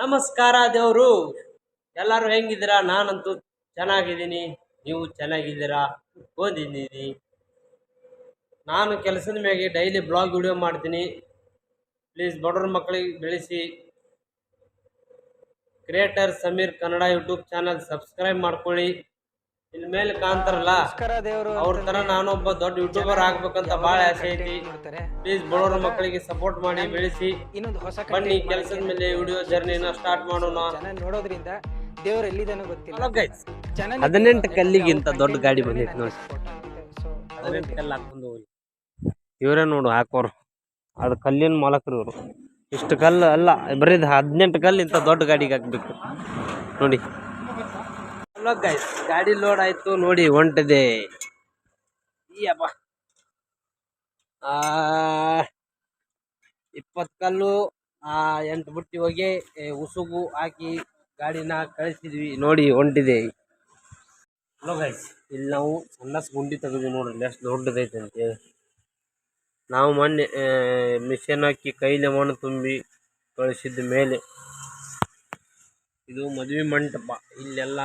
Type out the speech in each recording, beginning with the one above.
ನಮಸ್ಕಾರ ದೇವರು. ಎಲ್ಲರೂ ಹೆಂಗಿದ್ದೀರಾ? ನಾನಂತೂ ಚೆನ್ನಾಗಿದ್ದೀನಿ. ನೀವು ಚೆನ್ನಾಗಿದ್ದೀರಾ? ಓದಿದ್ದೀನಿ ನಾನು ಕೆಲಸದ ಮ್ಯಾಗೆ ಡೈಲಿ ಬ್ಲಾಗ್ ವಿಡಿಯೋ ಮಾಡ್ತೀನಿ. ಪ್ಲೀಸ್ ಬಡವ್ರ ಮಕ್ಕಳಿಗೆ ಬೆಳೆಸಿ. Creator Sameer Kannada YouTube channel subscribe ಮಾಡ್ಕೊಳ್ಳಿ. ಇನ್ ಮೇಲೆ ದೇವರು ಅವ್ರ ತರ ನಾನೊಬ್ಬ ದೊಡ್ಡ ಯೂಟ್ಯೂಬರ್ ಆಗ್ಬೇಕಂತ ಬಹಳ ಆಸೆ ಐತಿ. ಪ್ಲೀಸ್ ಬಡವ್ರ ಮಕ್ಕಳಿಗೆ ಸಪೋರ್ಟ್ ಮಾಡಿ ಬೆಳೆಸಿ. ಇನ್ನೊಂದು ಹೊಸ ಬನ್ನಿ ಕೆಲಸದ ಮೇಲೆ ವಿಡಿಯೋ ಜರ್ನಿನ ಸ್ಟಾರ್ಟ್ ಮಾಡೋಣ. ನೋಡೋದ್ರಿಂದ ದೇವ್ರು ಎಲ್ಲಿದಾನೋ ಗೊತ್ತಿಲ್ಲ. ಹದಿನೆಂಟು ಕಲ್ಲಿಗಿಂತ ದೊಡ್ಡ ಗಾಡಿ ಬಂದೈತಿ ನೋಡಿ. ಹದಿನೆಂಟು ಕಲ್ಲು ಹಾಕೊಂಡು ಹೋಗಿ. ಇವರೇ ನೋಡು ಹಾಕೋರು. ಅದು ಕಲ್ಲಿನ ಮಾಲಕರು ಇವರು. ಇಷ್ಟು ಕಲ್ಲು ಅಲ್ಲ ಬರೀ ಹದಿನೆಂಟು ಕಲ್ಲು ಇಂಥ ದೊಡ್ಡ ಗಾಡಿಗೆ ಹಾಕ್ಬೇಕು. ನೋಡಿ. ಹಲೋ ಗೈಸ್ ಗಾಡಿ ಲೋಡ್ ಆಯ್ತು, ನೋಡಿ, ಹೊಂಟಿದೆ. ಆ, ಇಪ್ಪತ್ತು ಕಲ್ಲು, ಆ, ಎಂಟು ಬುಟ್ಟಿ ಹೋಗಿ ಉಸುಗು ಹಾಕಿ ಗಾಡಿನ ಕಳಿಸಿದ್ವಿ, ನೋಡಿ, ಹೊಂಟಿದೆ. ಹಲೋ ಗೈಸ್ ಇಲ್ಲಿ ನಾವು ಸಣ್ಣ ಗುಂಡಿ ತೆಗೆದ್ವಿ ನೋಡ್ರಿ ಎಷ್ಟು ದೊಡ್ಡದೈತೆ ಅಂತೇಳಿ ನಾವು ಮೊನ್ನೆ ಮಿಷನ್ ಹಾಕಿ ಕೈಲಿ ಮಣ್ಣು ತುಂಬಿ ಕಳಿಸಿದ ಮೇಲೆ ಇದು ಮದುವೆ ಮಂಟಪ. ಇಲ್ಲೆಲ್ಲ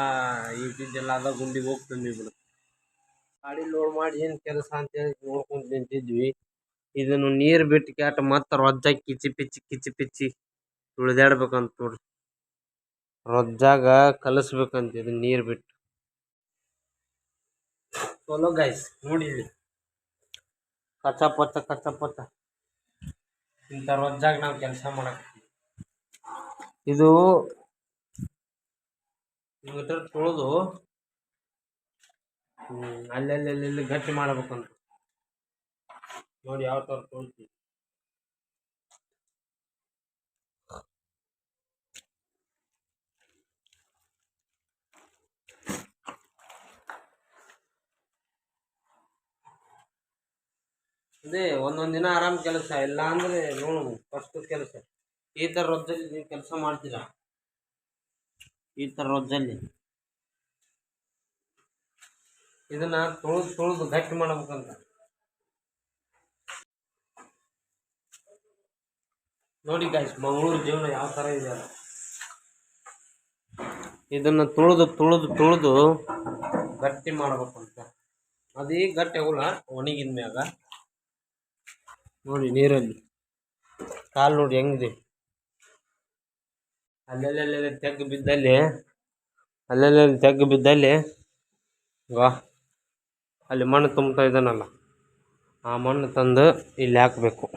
ಇಟ್ಟಿದ್ದೆಲ್ಲ ಗುಂಡಿಗೆ ಹೋಗಿ ಇವರು ಗಾಡಿ ಲೋಡ್ ಮಾಡಿ ಏನು ಕೆಲಸ ಅಂತೇಳಿ ನೋಡ್ಕೊಂಡು ನಿಂತಿದ್ವಿ. ಇದನ್ನು ನೀರು ಬಿಟ್ಟು ಕ್ಯಾಟ ಮತ್ತೆ ರೊಜ್ಜ ಕಿಚಿ ಪಿಚ್ಚಿ ಕಿಚಿ ಪಿಚ್ಚಿ ತುಳಿದಾಡ್ಬೇಕಂತ ನೋಡ್ರಿ. ರೊಜ್ಜಾಗ ಕಲಿಸ್ಬೇಕಂತ ಇದು ನೀರು ಬಿಟ್ಟು. ಚಲೋ ಗೈಸ್ ನೋಡಿ ಇಲ್ಲಿ. ಕಚ್ಚ ಪಚ್ಚ ಕಚ್ಚ ಪಚ್ಚ ಇಂಥ ರೊಜ್ಜಾಗ ನಾವು ಕೆಲಸ ಮಾಡಕ್ ಇದು ಮೀಟರ್ ತೊಳೆದು ಅಲ್ಲಲ್ಲಿ ಅಲ್ಲೆಲ್ಲಿ ಗಟ್ಟಿ ಮಾಡ್ಬೇಕಂತ. ನೋಡಿ ಯಾವ ಥರ ತೊಳ್ತೀವಿ. ಅದೇ ಒಂದೊಂದು ದಿನ ಆರಾಮ್ ಕೆಲಸ ಇಲ್ಲ ಅಂದ್ರೆ ನೋಡು ಫಸ್ಟ್ ಕೆಲಸ. ಈ ತರ ರೊದ್ದಲ್ಲಿ ನೀವು ಕೆಲಸ ಮಾಡ್ತೀರಾ? ಈ ಥರ ಜಲ್ಲಿ ಇದನ್ನ ತುಳಿದು ತುಳಿದು ಗಟ್ಟಿ ಮಾಡ್ಬೇಕಂತ. ನೋಡಿ ಗಾಯ್ಸ್ ಮಂಗಳೂರು ಜೀವನ ಯಾವ ಥರ ಇದೆ ಇದನ್ನ ತುಳಿದು ತುಳಿದು ತುಳಿದು ಗಟ್ಟಿ ಮಾಡ್ಬೇಕಂತ. ಅದೇ ಗಟ್ಟಿ ಆಗೋಲ್ಲ ಒಣಗಿದ ಮ್ಯಾಗ ನೋಡಿ ನೀರಲ್ಲಿ. ಕಾಲು ನೋಡಿ ಹೆಂಗಿದೆ. ಅಲ್ಲೆಲ್ಲೆಲ್ಲೆಲ್ಲ ತೆಗ್ಗು ಬಿದ್ದಲ್ಲಿ, ಅಲ್ಲೆಲ್ಲೆಲ್ಲಿ ತೆಗ್ಗು ಬಿದ್ದಲ್ಲಿ ವಾ ಅಲ್ಲಿ ಮಣ್ಣು ತುಂಬ್ತಾ ಇದ್ದಾನಲ್ಲ, ಆ ಮಣ್ಣು ತಂದು ಇಲ್ಲಿ ಹಾಕಬೇಕು.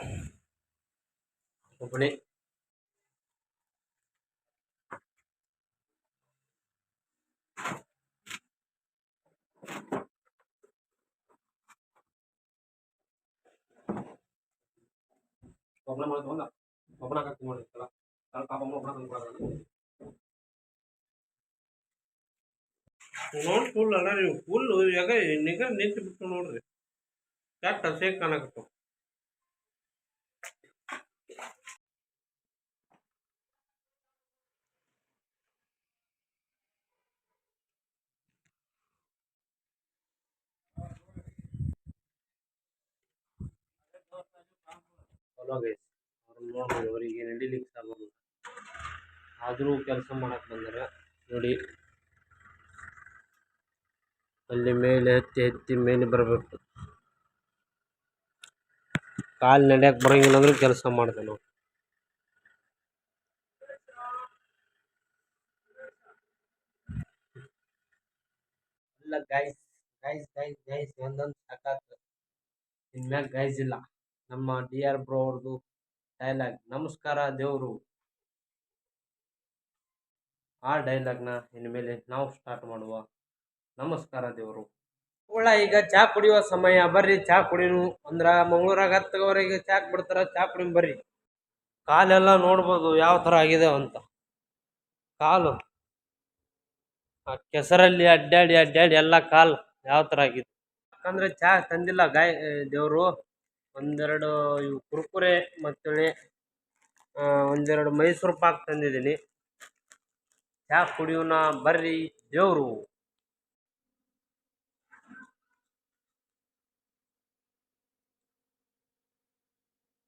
ಅಲ್ಲ ಒಬ್ಬನ ಹಾಕಿ ನೋಡಿ ಸಲ ಪಾಪ ಒಬ್ಬನ ನೋಡಿ ಫುಲ್ ಅಲ್ಲ ನೀವು ಫುಲ್ ಯಾಗ ನಿಗ ನಿಂತು ಬಿಟ್ಟು ನೋಡ್ರಿ ಕೆಟ್ಟ ಹಸೆ ಕಾಣಕತ್ತು ಚಲೋ ಗೈಸ್ ಅವ್ರು ನೋಡ್ಬೋದು ಅವರಿಗೆ ನಡಿಲಿಕ್ಕೆ ಆಗೋದು ಆದರೂ ಕೆಲಸ ಮಾಡಕ್ಕೆ ಬಂದರೆ. ನೋಡಿ. ಅಲ್ಲಿ ಮೇಲೆ ಹತ್ತಿ ಹತ್ತಿ ಮೇಲೆ ಬರಬೇಕು. ಕಾಲು ನಡೆಯಕ್ಕೆ ಬರೋಂಗಿಲ್ಲ ಅಂದ್ರೆ ಕೆಲಸ ಮಾಡಿದೆ ನಾವು ಇಲ್ಲ ಗೈಸ್ ಗೈಸ್ ಗೈಸ್ ಗೈಸ್ ಒಂದೊಂದು ಸಾಕಾಗ್ತದೆ ಇನ್ಮ್ಯಾಗ ಗೈಸ್ ಇಲ್ಲ. ನಮ್ಮ ಡಿ ಆರ್ ಬ್ರೋ ಅವ್ರದ್ದು ಡೈಲಾಗ್ ನಮಸ್ಕಾರ ದೇವರು. ಆ ಡೈಲಾಗ್ನ ಇನ್ಮೇಲೆ ನಾವು ಸ್ಟಾರ್ಟ್ ಮಾಡುವ. ನಮಸ್ಕಾರ ದೇವರು. ಒಳ್ಳ, ಈಗ ಚಾ ಕುಡಿಯುವ ಸಮಯ. ಬರ್ರಿ, ಚಾ ಕುಡಿನು. ಅಂದ್ರೆ ಮಂಗಳೂರಾಗ ಹತ್ತವರೆಗೆ ಚಾ ಬಿಡ್ತಾರ ಚಾ ಕುಡಿನ್ ಬರ್ರಿ. ಕಾಲೆಲ್ಲ ನೋಡ್ಬೋದು ಯಾವ ಥರ ಆಗಿದೆ ಅಂತ. ಕಾಲು. ಆ ಕೆಸರಲ್ಲಿ ಅಡ್ಡಾಡಿ ಅಡ್ಡಾಡಿ ಎಲ್ಲ ಕಾಲು ಯಾವ ಥರ ಆಗಿದೆ. ಯಾಕಂದರೆ ಚಾ ತಂದಿಲ್ಲ ಗಾಯ ದೇವರು. ಒಂದೆರಡು ಇವು ಕುರ್ಕುರೆ ಮತ್ತೇಳಿ ಒಂದೆರಡು ಮೈಸೂರು ಪಾಕ್ ತಂದಿದ್ದೀನಿ. ಚಾ ಕುಡಿಯೋಣ ಬರ್ರಿ ದೇವರು.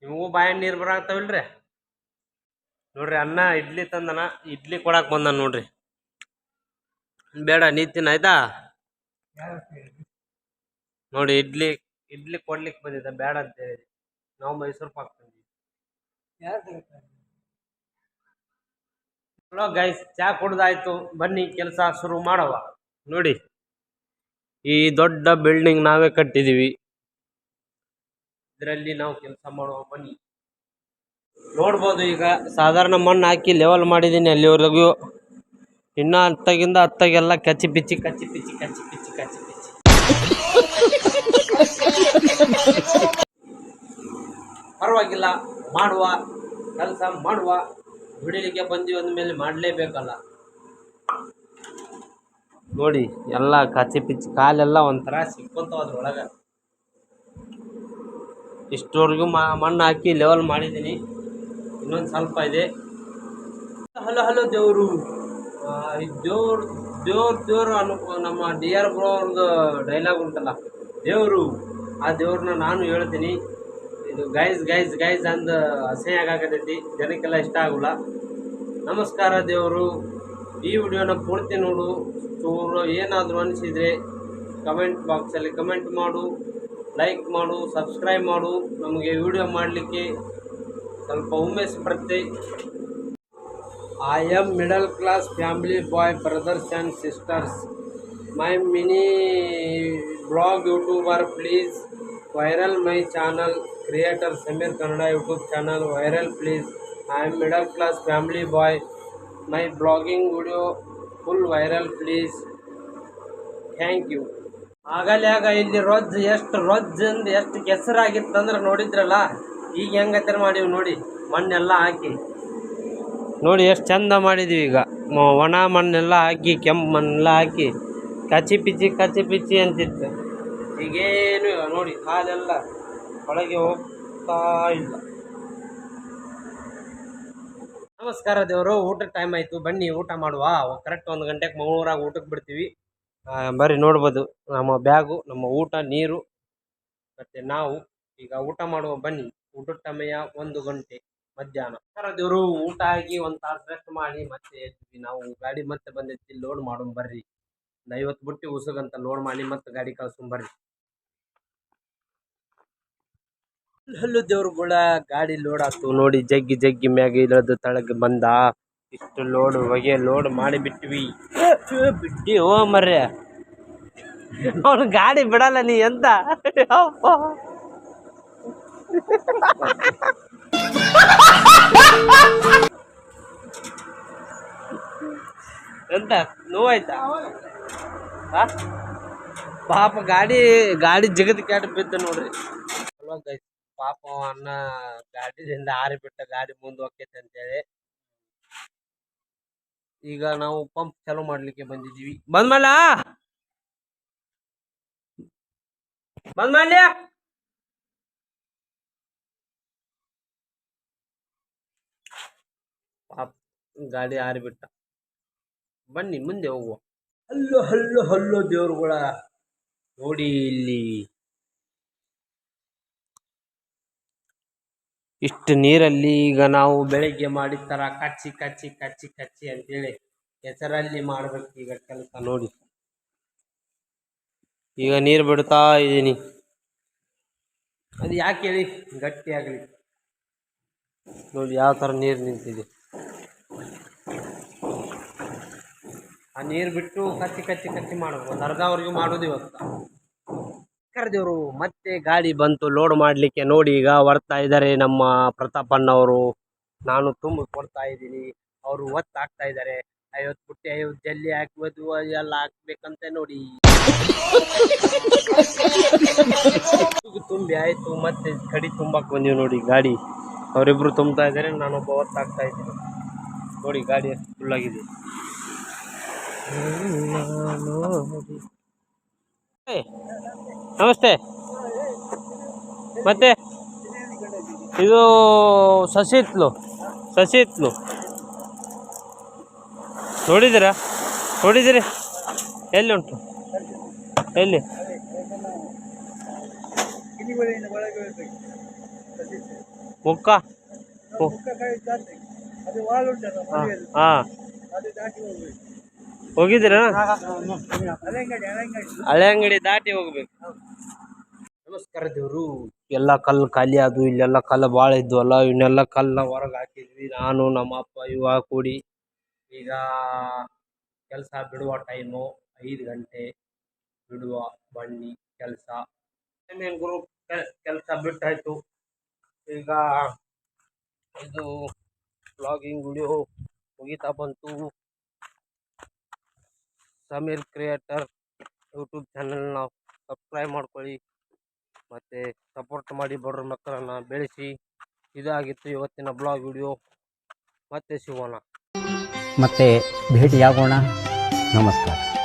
ನಿಮಗೂ ಬಾಯ ನೀರು ಬರಾಕ್ತಾವಿಲ್ರಿ ನೋಡ್ರಿ ಅನ್ನ ಇಡ್ಲಿ ತಂದನ, ಇಡ್ಲಿ ಕೊಡಕ್ ಬಂದನ ನೋಡ್ರಿ. ಬೇಡ ನೀತಿನ ಆಯ್ತಾ? ನೋಡಿ ಇಡ್ಲಿ ಇಡ್ಲಿ ಕೊಡ್ಲಿಕ್ಕೆ ಬಂದಿದ್ದ, ಬೇಡ ಅಂತ ಹೇಳಿ. ನಾವು ಮೈಸೂರು ಪಾಕ್ ಹಲೋ ಗೈಸ್ ಚಾ ಕುಡ್ದಾಯ್ತು. ಬನ್ನಿ, ಕೆಲಸ ಶುರು ಮಾಡವ. ನೋಡಿ, ಈ ದೊಡ್ಡ ಬಿಲ್ಡಿಂಗ್ ನಾವೇ ಕಟ್ಟಿದೀವಿ. ಇದರಲ್ಲಿ ನಾವು ಕೆಲಸ ಮಾಡುವ ಬನ್ನಿ. ನೋಡ್ಬೋದು ಈಗ, ಸಾಧಾರಣ ಮಣ್ಣು ಹಾಕಿ ಲೆವೆಲ್ ಮಾಡಿದ್ದೀನಿ ಅಲ್ಲಿವರೆಗೂ. ಇನ್ನೂ ಹತ್ತಾಗಿಂದ ಹತ್ತಾಗೆಲ್ಲ ಕಚ್ಚಿ ಪಿಚ್ಚಿ ಕಚ್ಚಿ ಪಿಚ್ಚಿ ಕಚ್ಚಿ ಪಿಚ್ಚಿ ಕಚ್ಚಿ ಪಿಚ್ಚಿ. ಪರವಾಗಿಲ್ಲ, ಮಾಡುವ, ಕೆಲಸ ಮಾಡುವ. ದುಡಿಲಿಕ್ಕೆ ಬಂದೀವಿ ಅಂದಮೇಲೆ ಮಾಡಲೇಬೇಕಲ್ಲ. ನೋಡಿ ಎಲ್ಲ ಕಚ್ಚಿ ಪಿಚ್ಚಿ ಕಾಲೆಲ್ಲ ಒಂಥರ ಸಿಕ್ಕೊಂತಾವ ಅದ್ರೊಳಗೆ ಇಷ್ಟವರೆಗೂ ಮಣ್ಣು ಹಾಕಿ ಲೆವೆಲ್ ಮಾಡಿದ್ದೀನಿ. ಇನ್ನೊಂದು ಸ್ವಲ್ಪ ಇದೆ. ಹಲೋ ಹಲೋ ದೇವರು. ದೇವ್ರು ದೇವ್ರ ದೇವ್ರು ಅನು ನಮ್ಮ ಡಿ ಆರ್ ಬ್ರೋ ಅವ್ರದ್ದು ಡೈಲಾಗ್ ಉಂಟಲ್ಲ. ದೇವರು ಆ ದೇವ್ರನ್ನ ನಾನು ಹೇಳ್ತೀನಿ. ಇದು ಗೈಸ್ ಗೈಸ್ ಗೈಸ್ ಅಂದ ಅಸಹ್ಯ ಆಗಾಕತೈತಿ. ಜನಕ್ಕೆಲ್ಲ ಇಷ್ಟ ಆಗೋಲ್ಲ. ನಮಸ್ಕಾರ ದೇವರು. ಈ ವಿಡಿಯೋನ ಪೂರ್ತಿ ನೋಡು. ಚೂರು ಏನಾದರೂ ಅನಿಸಿದರೆ ಕಮೆಂಟ್ ಬಾಕ್ಸಲ್ಲಿ ಕಮೆಂಟ್ ಮಾಡು. ಲೈಕ್ ಮಾಡು ಸಬ್ಸ್ಕ್ರೈಬ್ ಮಾಡು. ನಮಗೆ ವಿಡಿಯೋ ಮಾಡಲಿಕ್ಕೆ ಸ್ವಲ್ಪ ಉಮೇಸ್ ಬರುತ್ತೆ. I'm middle class family boy brothers and sisters my mini vlog YouTuber please viral my channel. Creator Sameer Kannada YouTube channel viral please I am middle class family boy my vlogging video full viral please thank you ಆಗಲ್ಯಾಗ ಆಗ ಇಲ್ಲಿ ರೊಜ್ ಎಷ್ಟು ರೊಜ್ ಅಂದ್ ಎಷ್ಟು ಕೆಸರಾಗಿತ್ತಂದ್ರೆ ನೋಡಿದ್ರಲ್ಲ, ಈಗ ಹೆಂಗತ್ತರ ಮಾಡೀವಿ ನೋಡಿ, ಮಣ್ಣೆಲ್ಲ ಹಾಕಿ. ನೋಡಿ ಎಷ್ಟು ಚಂದ ಮಾಡಿದೀವಿ ಈಗ. ಒಣ ಮಣ್ಣೆಲ್ಲ ಹಾಕಿ, ಕೆಂಪು ಮಣ್ಣೆಲ್ಲ ಹಾಕಿ ಕಚಿ ಪಿಚಿ ಕಚಿ ಪಿಚಿ ಅಂತಿತ್ತು. ಈಗೇನು, ನೋಡಿ ಕಾಲೆಲ್ಲ ಒಳಗೆ ಹೋಗ್ತಾ ಇಲ್ಲ. ನಮಸ್ಕಾರ ದೇವರು, ಊಟದ ಟೈಮ್ ಆಯಿತು. ಬನ್ನಿ, ಊಟ ಮಾಡುವ. ಕರೆಕ್ಟ್ ಒಂದು ಗಂಟೆಗೆ ಮಂಗಳೂರಾಗ ಊಟಕ್ಕೆ ಬಿಡ್ತೀವಿ. ಬರಿ ಬರ್ರಿ ನೋಡ್ಬೋದು. ನಮ್ಮ ಬ್ಯಾಗು, ನಮ್ಮ ಊಟ, ನೀರು. ಮತ್ತು ನಾವು ಈಗ ಊಟ ಮಾಡುವ. ಬನ್ನಿ, ಊಟದ ಸಮಯ ಒಂದು ಗಂಟೆ ಮಧ್ಯಾಹ್ನ. ಸರ್ ದೇವರು, ಊಟ ಆಗಿ ಒಂದು ತಾಸು ರೆಸ್ಟ್ ಮಾಡಿ ಮತ್ತೆ ನಾವು ಗಾಡಿ ಮತ್ತೆ ಬಂದೈತಿ ಲೋಡ್ ಮಾಡೋಣ ಬರ್ರಿ ಒಂದು ಐವತ್ತು ಬುಟ್ಟಿ ಉಸುಗಂತ ಲೋಡ್ ಮಾಡಿ ಮತ್ತೆ ಗಾಡಿ ಕಳ್ಸೋಣ ಬರ್ರಿ ಹಲ್ಲು ದೇವ್ರುಗಳ ಗಾಡಿ ಲೋಡ್ ಆತು ನೋಡಿ, ಜಗ್ಗಿ ಜಗ್ಗಿ ಮ್ಯಾಗ ಇಳಿದು ತಳಗೆ ಬಂದ. ಇಷ್ಟು ಲೋಡ್ ಹೊಗೆ ಲೋಡ್ ಮಾಡಿ ಬಿಟ್ವಿ ಬಿಟ್ಟಿ ಓ ಮರ್ರೆ. ಅವನು ಗಾಡಿ ಬಿಡಲ್ಲ ನೀ ಎಂತ. ಎಂತ, ನೋವಾಯ್ತಾ? ಪಾಪ ಗಾಡಿ ಗಾಡಿ ಜಗದ್ ಕೆಟ್ಟ ಬಿದ್ದ ನೋಡ್ರಿ. ಪಾಪ ಅನ್ನ ಗಾಡಿದಿಂದ ಹಾರಿ ಬಿಟ್ಟ ಗಾಡಿ ಮುಂದೆ ಹೋಗ್ತೈತೆ ಅಂತೇಳಿ. ಈಗ ನಾವು ಪಂಪ್ ಚಾಲೂ ಮಾಡ್ಲಿಕ್ಕೆ ಬಂದಿದ್ದೀವಿ. ಬಂದ್ ಮಾಡ್ಲಿ? ಪಾಪ, ಗಾಡಿ ಆರಿಬಿಟ್ಟ ಬನ್ನಿ, ಮುಂದೆ ಹೋಗುವ. ಹಲ್ಲು ಹಲ್ಲು ಹಲ್ಲು ದೇವ್ರುಗಳ. ನೋಡಿ ಇಲ್ಲಿ. ಇಷ್ಟು ನೀರಲ್ಲಿ ಈಗ ನಾವು ಬೆಳಿಗ್ಗೆ ಮಾಡಿದ ಥರ ಕಚ್ಚಿ ಕಚ್ಚಿ ಕಚ್ಚಿ ಕಚ್ಚಿ ಅಂತೇಳಿ ಹೆಸರಲ್ಲಿ ಮಾಡ್ಬೇಕು ಈಗ ಕೆಲಸ ನೋಡಿ. ಈಗ ನೀರು ಬಿಡ್ತಾ ಇದ್ದೀನಿ. ಅದು ಯಾಕೆ ಹೇಳಿ? ಗಟ್ಟಿ ಆಗಲಿ. ನೋಡಿ ಯಾವ ಥರ ನೀರು ನಿಂತಿದೆ. ಆ ನೀರು ಬಿಟ್ಟು ಕಚ್ಚಿ ಕಚ್ಚಿ ಕಚ್ಚಿ ಮಾಡಬೇಕು. ಒಂದು ಅರ್ಧವರೆಗೂ ಮಾಡೋದು ಇವತ್ತು. ಕರೆದೇವರು ಮತ್ತೆ ಗಾಡಿ ಬಂತು ಲೋಡ್ ಮಾಡಲಿಕ್ಕೆ ನೋಡಿ ಈಗ ಬರ್ತಾ ಇದ್ದಾರೆ ನಮ್ಮ ಪ್ರತಾಪಣ್ಣವರು ನಾನು ತುಂಬ ಕೊಡ್ತಾ ಇದ್ದೀನಿ. ಅವರು ಒತ್ತು ಹಾಕ್ತಾ ಇದ್ದಾರೆ. ಐವತ್ತು ಪುಟ್ಟಿ ಐವತ್ತು ಜಲ್ಲಿ ಹಾಕ್ಬೋದು ಎಲ್ಲ ಹಾಕ್ಬೇಕಂತ ನೋಡಿ. ತುಂಬಿ ಆಯ್ತು ಮತ್ತೆ ಕಡಿ ತುಂಬಕ್ಕೆ ಬಂದೀವಿ ನೋಡಿ ಗಾಡಿ. ಅವರಿಬ್ರು ತುಂಬ್ತಾ ಇದ್ದಾರೆ ನಾನೊಬ್ಬ ಒತ್ತಾಗ್ತಾ ಇದ್ದೀನಿ. ನೋಡಿ ಗಾಡಿ ಎಷ್ಟು ಫುಲ್ ಆಗಿದೆ. ನಮಸ್ತೆ. ಮತ್ತೆ? ಇದು ಸಸಿತ್ಲು. ಸಸಿತ್ಲು. ನೋಡಿದ್ದೀರಾ? ನೋಡಿದ್ದೀರಿ? ಎಲ್ಲಿ ಉಂಟು? ಎಲ್ಲಿ? ಮುಕ್ಕ ಹಾಂ ಹಾ. ಹೋಗಿದ್ದೀರಾ? ಹಳೆ ಅಂಗಡಿ ದಾಟಿ ಹೋಗ್ಬೇಕು. ನಮಸ್ಕಾರ ದೇವ್ರು. ಎಲ್ಲ ಕಲ್ಲು ಖಾಲಿ ಅದು ಇಲ್ಲೆಲ್ಲ ಕಲ್ಲು ಭಾಳ ಇದ್ವಲ್ಲ ಇವನ್ನೆಲ್ಲ ಕಲ್ಲ ಹೊರಗೆ ಹಾಕಿದ್ವಿ. ನಾನು ನಮ್ಮ ಅಪ್ಪ ಇವ ಕೂಡಿ ಈಗ ಕೆಲಸ ಬಿಡುವ ಟೈಮು ಐದು ಗಂಟೆ ಬಿಡುವ ಬನ್ನಿ ಕೆಲಸ. ಇನ್ನೇನು ಗುರು ಕೆಲಸ ಬಿಟ್ಟಾಯ್ತು. ಈಗ ಇದು ಬ್ಲಾಗಿಂಗ್ ವಿಡಿಯೋ ಮುಗಿತಾ ಬಂತು. ಸಮೀರ್ ಕ್ರಿಯೇಟರ್ ಯೂಟ್ಯೂಬ್ ಚಾನಲ್ನ ಸಬ್ಸ್ಕ್ರೈಬ್ ಮಾಡ್ಕೊಳ್ಳಿ. ಮತ್ತು ಸಪೋರ್ಟ್ ಮಾಡಿ ಬಡ್ರ ಮಕ್ಕಳನ್ನು ಬೆಳೆಸಿ. ಇದಾಗಿತ್ತು ಇವತ್ತಿನ ಬ್ಲಾಗ್ ವಿಡಿಯೋ. ಮತ್ತೆ ಸಿಗೋಣ. ಮತ್ತೆ ಭೇಟಿಯಾಗೋಣ. ನಮಸ್ಕಾರ.